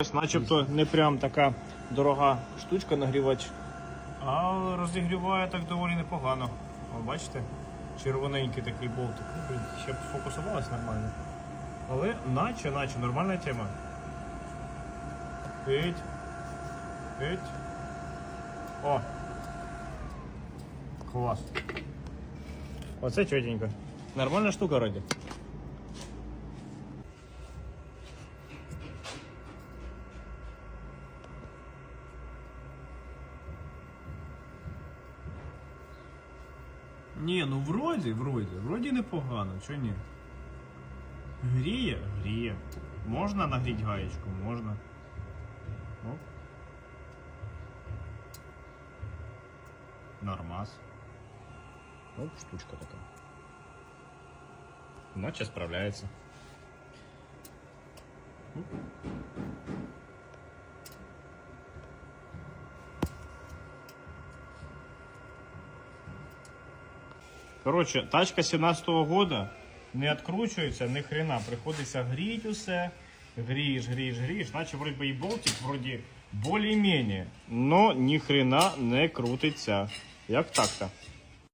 Ось начебто не прям така дорога штучка нагрівач, а розігріває так доволі непогано. О, бачите? Червоненький такий болтик. Ще б фокусувалось нормально. Але наче, наче, нормальна тема. Пить. Пить. О! Клас. Оце чотенько. Нормальна штука раді. Ні, ну вроді, вроді, вроді непогано, чого ні? Гріє? Гріє. Можна нагріти гаєчку? Можна. Оп. Нормас. Оп, штучка така. Наче справляється. Оп. Коротше, тачка 17-го года не відкручується, ні хрена. Приходиться гріть усе. Грієш, грієш, грієш. Наче вроді би і болтик, вроді більш-менш. Но ні хрена не крутиться. Як так-то?